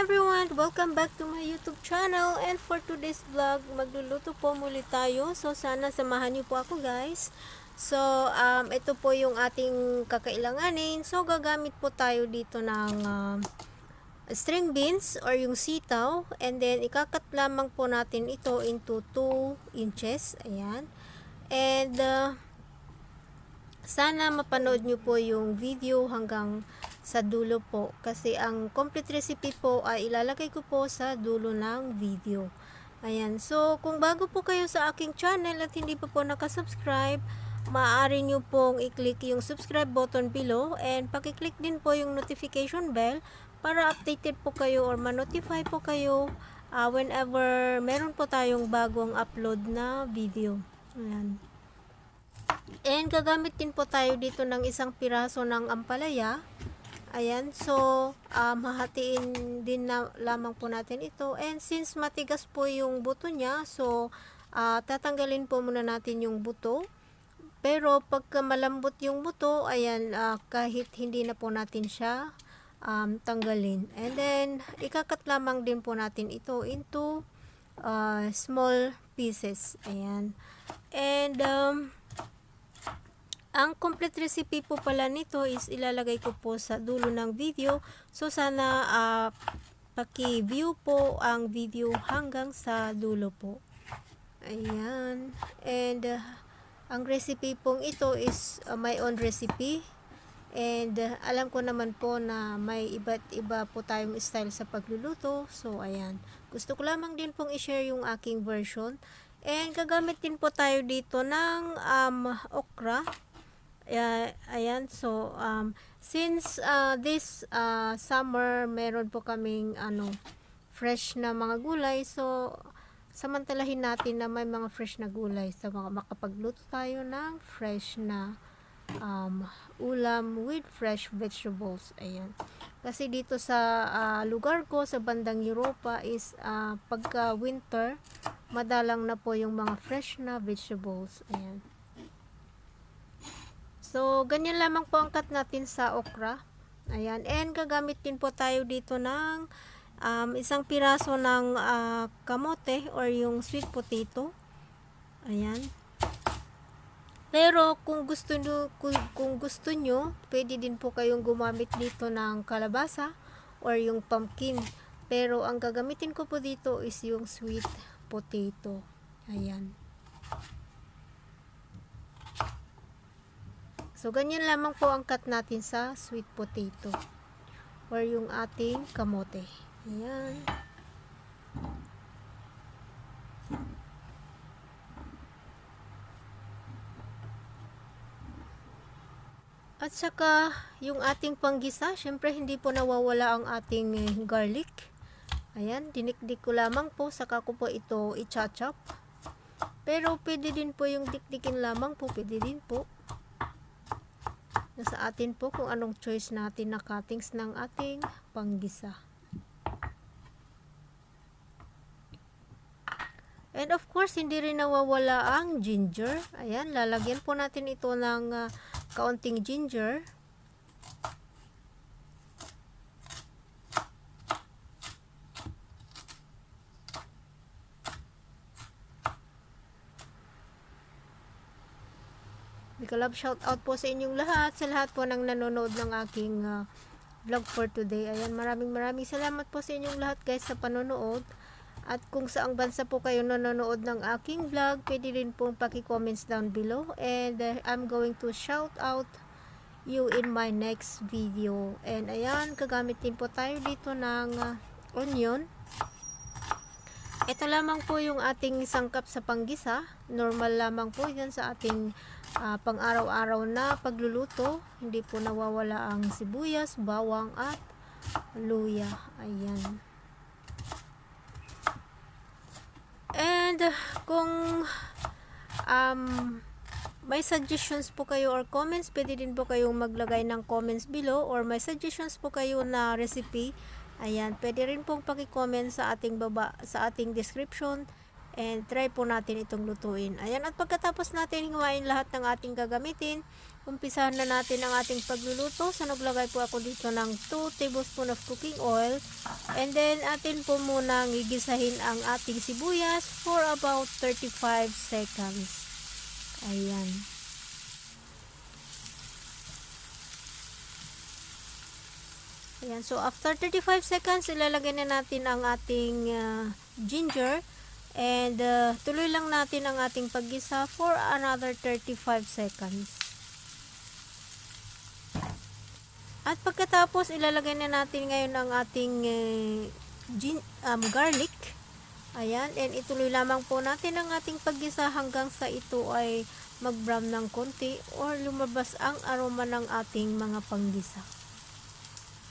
everyone! Welcome back to my YouTube channel and for today's vlog, magluluto po muli tayo. So sana samahan niyo po ako guys. So um, ito po yung ating kakailanganin. So gagamit po tayo dito ng um, string beans or yung sitaw and then ikakat lamang po natin ito into 2 inches. Ayan. And uh, sana mapanood nyo po yung video hanggang sa dulo po kasi ang complete recipe po ay ilalagay ko po sa dulo ng video. Ayan, so kung bago po kayo sa aking channel at hindi pa po nakasubscribe, maaari nyo pong i-click yung subscribe button below and pakiclick din po yung notification bell para updated po kayo or ma-notify po kayo uh, whenever meron po tayong bagong upload na video. Ayan. And gagamit din po tayo dito ng isang piraso ng ampalaya. Ayan, so um, hahatiin din na lamang po natin ito. And since matigas po yung buto niya, so uh, tatanggalin po muna natin yung buto. Pero pagka malambot yung buto, ayan, uh, kahit hindi na po natin siya um, tanggalin. And then, ikakat lamang din po natin ito into uh, small pieces. Ayan. And, um, ang complete recipe po pala nito is ilalagay ko po sa dulo ng video. So sana uh, paki-view po ang video hanggang sa dulo po. Ayan. And uh, ang recipe pong ito is uh, my own recipe. And uh, alam ko naman po na may iba't iba po tayong style sa pagluluto. So ayan. Gusto ko lamang din pong i-share yung aking version. And gagamit din po tayo dito ng um, okra. Uh, ayan, so, um, since uh, this uh, summer, meron po kaming ano, fresh na mga gulay. So, samantalahin natin na may mga fresh na gulay sa mga makapagluto tayo ng fresh na um, ulam with fresh vegetables. Ayan. Kasi dito sa uh, lugar ko, sa bandang Europa, is uh, pagka winter, madalang na po yung mga fresh na vegetables. Ayan. So, ganyan lamang po ang cut natin sa okra. Ayan. And gagamit din po tayo dito ng um, isang piraso ng uh, kamote or yung sweet potato. Ayan. Pero kung gusto nyo, kung, kung gusto nyo, pwede din po kayong gumamit dito ng kalabasa or yung pumpkin. Pero ang gagamitin ko po dito is yung sweet potato. Ayan. So, ganyan lamang po ang cut natin sa sweet potato or yung ating kamote. Ayan. At saka, yung ating panggisa, syempre hindi po nawawala ang ating garlic. Ayan, dinikdik ko lamang po, saka ko po ito i-chop. Pero pwede din po yung dikdikin lamang po, pwede din po. Nasa atin po kung anong choice natin na cuttings ng ating panggisa. And of course, hindi rin nawawala ang ginger. Ayan, lalagyan po natin ito ng uh, kaunting ginger. Big love shout out po sa inyong lahat, sa lahat po ng nanonood ng aking uh, vlog for today. Ayan, maraming maraming salamat po sa inyong lahat guys sa panonood. At kung saang bansa po kayo nanonood ng aking vlog, pwede rin pong paki-comments down below. And uh, I'm going to shout out you in my next video. And ayan, gagamit din po tayo dito ng uh, onion. Ito lamang po yung ating sangkap sa panggisa. Normal lamang po yan sa ating uh, pang-araw-araw na pagluluto. Hindi po nawawala ang sibuyas, bawang at luya. Ayan. And kung um, may suggestions po kayo or comments, pwede din po kayong maglagay ng comments below or may suggestions po kayo na recipe. Ayan, pwede rin pong paki-comment sa ating baba sa ating description and try po natin itong lutuin. Ayan, at pagkatapos natin hiwain lahat ng ating gagamitin, umpisahan na natin ang ating pagluluto. So, naglagay po ako dito ng 2 tablespoon of cooking oil. And then, atin po muna gigisahin ang ating sibuyas for about 35 seconds. Ayan. Ayan. So, after 35 seconds, ilalagay na natin ang ating ah, ginger. And, uh, tuloy lang natin ang ating paggisa for another 35 seconds. At pagkatapos, ilalagay na natin ngayon ang ating eh, gin, um, garlic. Ayan, and ituloy lamang po natin ang ating paggisa hanggang sa ito ay mag-brown ng konti or lumabas ang aroma ng ating mga panggisa.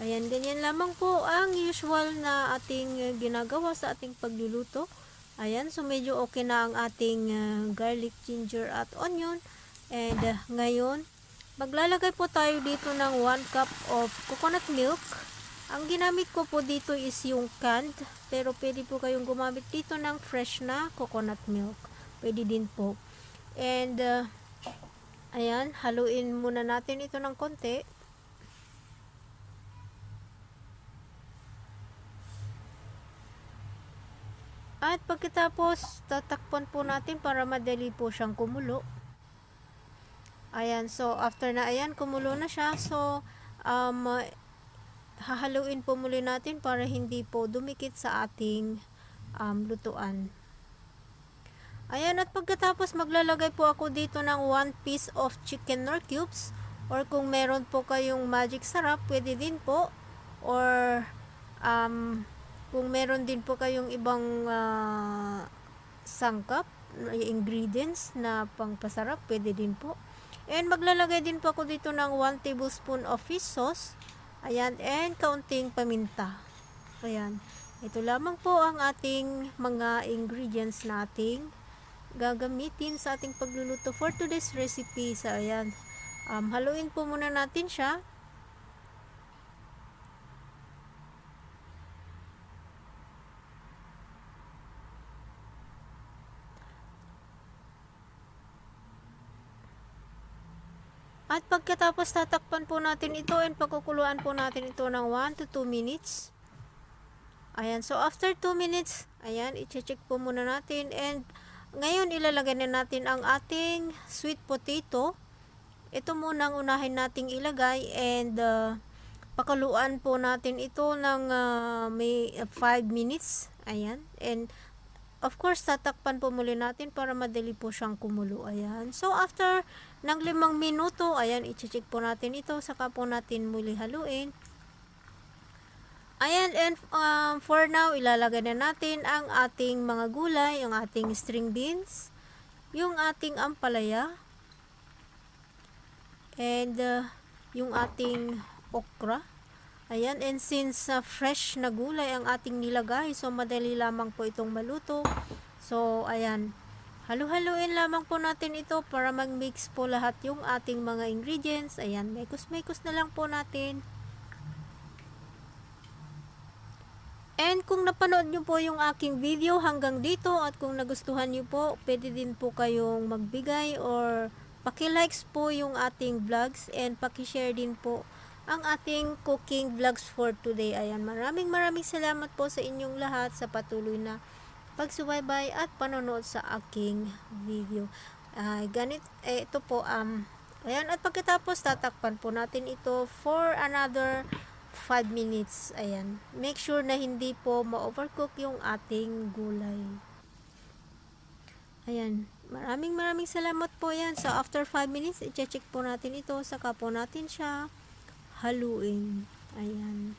Ayan, ganyan lamang po ang usual na ating eh, ginagawa sa ating pagluluto. Ayan, so medyo okay na ang ating uh, garlic, ginger at onion. And uh, ngayon, maglalagay po tayo dito ng 1 cup of coconut milk. Ang ginamit ko po dito is yung canned, pero pwede po kayong gumamit dito ng fresh na coconut milk. Pwede din po. And, uh, ayan, haluin muna natin ito ng konti. At pagkatapos, tatakpan po natin para madali po siyang kumulo. Ayan, so after na ayan, kumulo na siya. So, um, hahaluin po muli natin para hindi po dumikit sa ating um, lutuan. Ayan, at pagkatapos maglalagay po ako dito ng 1 piece of chicken nor cubes. Or kung meron po kayong magic sarap, pwede din po. Or, um, kung meron din po kayong ibang ah, sangkap, ingredients na pangpasarap, pwede din po. And maglalagay din po ako dito ng 1 tablespoon of fish sauce. Ayan, and kaunting paminta. Ayan. Ito lamang po ang ating mga ingredients na ating gagamitin sa ating pagluluto for today's recipe. So, ayan. Um, haluin po muna natin siya. At pagkatapos tatakpan po natin ito and pagkukuluan po natin ito ng 1 to 2 minutes. Ayan, so after 2 minutes, ayan, i-check po muna natin and ngayon ilalagay na natin ang ating sweet potato. Ito muna ang unahin nating ilagay and uh, pakuluan po natin ito ng uh, may 5 minutes. Ayan, and of course, tatakpan po muli natin para madali po siyang kumulo. Ayan. So, after ng limang minuto, ayan, i-check po natin ito. Saka po natin muli haluin. Ayan, and um, for now, ilalagay na natin ang ating mga gulay, ang ating string beans, yung ating ampalaya, and uh, yung ating okra. Ayan, and since uh, fresh na gulay ang ating nilagay, so madali lamang po itong maluto. So, ayan, halu-haluin lamang po natin ito para mag-mix po lahat yung ating mga ingredients. Ayan, mekos-mekos na lang po natin. And kung napanood nyo po yung aking video hanggang dito at kung nagustuhan nyo po, pwede din po kayong magbigay or pakilikes po yung ating vlogs and pakishare din po ang ating cooking vlogs for today. Ayan, maraming maraming salamat po sa inyong lahat sa patuloy na pagsubaybay at panonood sa aking video. Ay, ganit, eh, ito po, um, ayan, at pagkatapos tatakpan po natin ito for another 5 minutes. Ayan, make sure na hindi po ma-overcook yung ating gulay. Ayan, maraming maraming salamat po yan. So, after 5 minutes, i-check po natin ito. Saka po natin siya haluin. Ayan.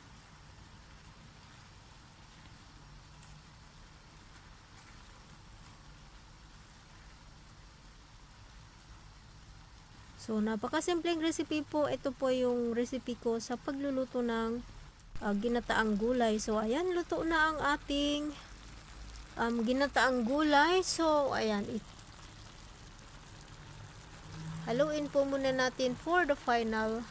So, napakasimpleng recipe po. Ito po yung recipe ko sa pagluluto ng uh, ginataang gulay. So, ayan, luto na ang ating um, ginataang gulay. So, ayan, it haluin po muna natin for the final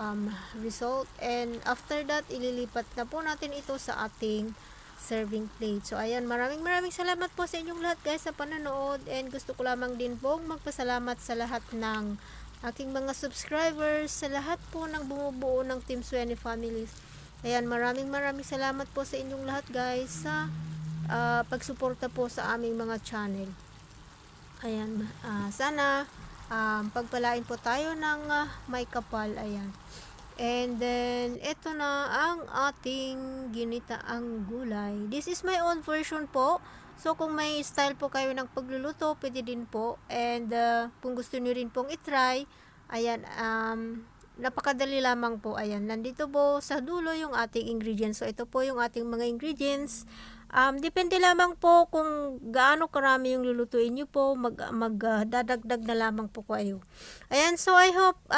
um, result. And after that, ililipat na po natin ito sa ating serving plate. So, ayan, maraming maraming salamat po sa inyong lahat guys sa panonood. And gusto ko lamang din pong magpasalamat sa lahat ng aking mga subscribers, sa lahat po ng bumubuo ng Team Sweeney Families. Ayan, maraming maraming salamat po sa inyong lahat guys sa ah, pagsuporta po sa aming mga channel. Ayan, ah, sana um, pagpalain po tayo ng ah, may kapal. Ayan. And then, ito na ang ating ginitaang gulay. This is my own version po. So, kung may style po kayo ng pagluluto, pwede din po. And, ah, kung gusto nyo rin pong itry, ayan, um, napakadali lamang po. Ayan, nandito po sa dulo yung ating ingredients. So, ito po yung ating mga ingredients. Um, depende lamang po kung gaano karami yung lulutuin nyo po, mag, mag ah, dadagdag na lamang po kayo. Ayan, so I hope